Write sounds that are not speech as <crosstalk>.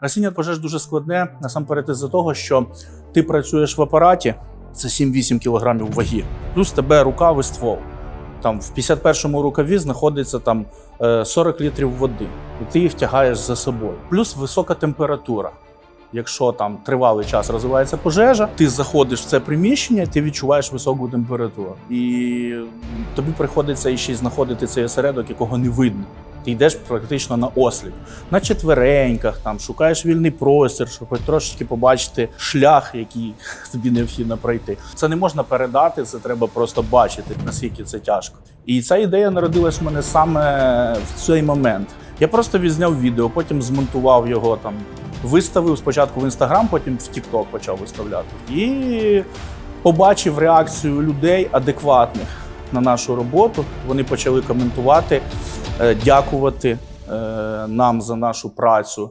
Гасіння пожеж дуже складне насамперед із-за того, що ти працюєш в апараті, це 7-8 кілограмів ваги, плюс тебе рукав ствол. Там в 51-му рукаві знаходиться там е, 40 літрів води, і ти їх тягаєш за собою. Плюс висока температура. Якщо там тривалий час розвивається пожежа, ти заходиш в це приміщення, ти відчуваєш високу температуру, і тобі приходиться ще й знаходити цей осередок, якого не видно. Ти йдеш практично на осліп, на четвереньках, там шукаєш вільний простір, щоб трошечки побачити шлях, який <laughs> тобі необхідно пройти. Це не можна передати, це треба просто бачити, наскільки це тяжко. І ця ідея народилась в мене саме в цей момент. Я просто відзняв відео, потім змонтував його там, виставив спочатку в інстаграм, потім в Тікток почав виставляти. І побачив реакцію людей адекватних на нашу роботу. Вони почали коментувати, дякувати е, нам за нашу працю.